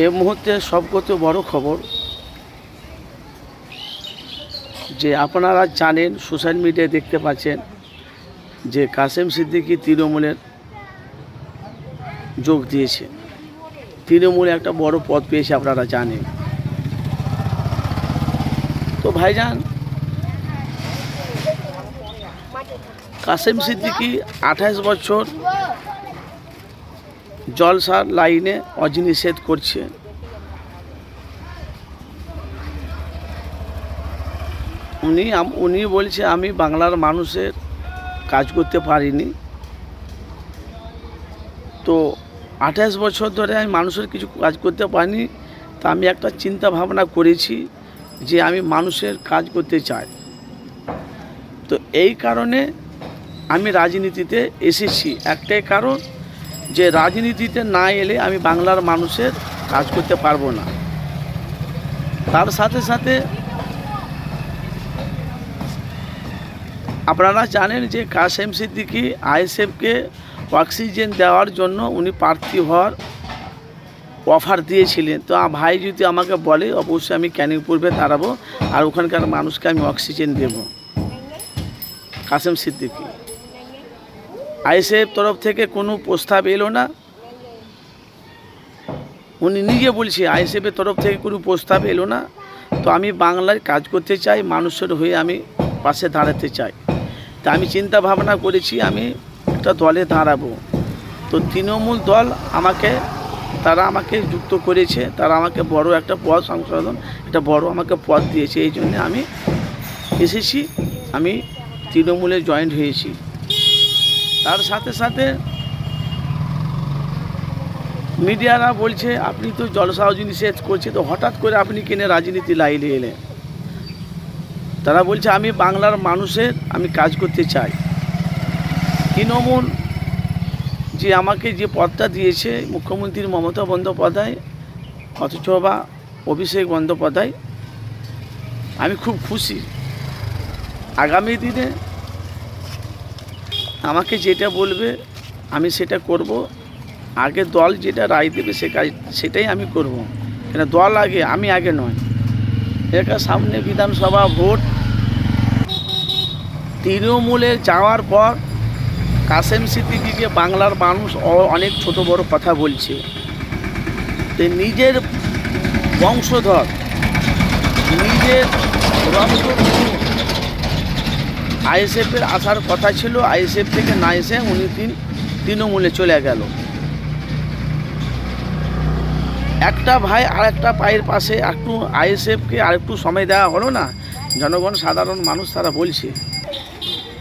এই মুহূর্তে সবকত বড় খবর যে আপনারা জানেন, সোশ্যাল মিডিয়ায় দেখতে পাচ্ছেন যে কাসেম সিদ্দিকী তৃণমূলের যোগ দিয়েছে। তৃণমূলে একটা বড় পদ পেয়েছে আপনারা জানেন। তো ভাইজান, কাসেম সিদ্দিকী আঠাশ বছর জলসার লাইনে অজিনিষেধ করছে। উনি উনি বলছে, আমি বাংলার মানুষের কাজ করতে পারিনি। তো আঠাশ বছর ধরে আমি মানুষের কিছু কাজ করতে পারিনি, তা আমি একটা চিন্তা ভাবনা করেছি যে আমি মানুষের কাজ করতে চাই। তো এই কারণে আমি রাজনীতিতে এসেছি। একটাই কারণ যে রাজনীতিতে না এলে আমি বাংলার মানুষের কাজ করতে পারব না। তার সাথে সাথে আপনারা জানেন যে কাসেম সিদ্দিকি আইএসএফকে অক্সিজেন দেওয়ার জন্য উনি প্রার্থী হওয়ার অফার দিয়েছিলেন। তো ভাই যদি আমাকে বলে, অবশ্যই আমি ক্যানিং পূর্বে দাঁড়াবো আর ওখানকার মানুষকে আমি অক্সিজেন দেব। কাসেম সিদ্দিকি। আইএসএফ তরফ থেকে কোনো প্রস্তাব এলো না? উনি নিজে বলছে আইএসএফের তরফ থেকে কোনো প্রস্তাব এলো না। তো আমি বাংলায় কাজ করতে চাই, মানুষের হয়ে আমি পাশে দাঁড়াতে চাই। তা আমি চিন্তা ভাবনা করেছি, আমি একটা দলে দাঁড়াবো। তো তৃণমূল দল আমাকে, তারা আমাকে যুক্ত করেছে, তারা আমাকে বড় একটা পদ সংশোধন, একটা বড় আমাকে পদ দিয়েছে, এই জন্য আমি এসেছি, আমি তৃণমূলে জয়েন্ট হয়েছি। তার সাথে সাথে মিডিয়ারা বলছে, আপনি তো জলসা নিষেধ করছে, তো হঠাৎ করে আপনি কিনে রাজনীতি লাইলে এলেন? তারা বলছে, আমি বাংলার মানুষের, আমি কাজ করতে চাই। তৃণমূল যে আমাকে যে পদটা দিয়েছে, মুখ্যমন্ত্রী মমতা বন্দ্যোপাধ্যায়, অথচ বা অভিষেক বন্দ্যোপাধ্যায়, আমি খুব খুশি। আগামী দিনে আমাকে যেটা বলবে, আমি সেটা করব। আগে দল যেটা রায় দেবে, সে কাজ, সেটাই আমি করব। কেন, দল আগে, আমি আগে নয়। এটা সামনে বিধানসভা ভোট। তৃণমূলে যাওয়ার পর কাসেম সিদ্দিকিকে বাংলার মানুষ অনেক ছোট বড় কথা বলছে। তো নিজের বংশধর, নিজের রক্ত আইএসএফের আসার কথা ছিল, আইএসএফ থেকে না এসে উনি তিন, তৃণমূলে চলে গেল। একটা ভাই আর একটা পায়ের পাশে, একটু আইএসএফকে আর একটু সময় দেওয়া হলো না? জনগণ, সাধারণ মানুষ তারা বলছে।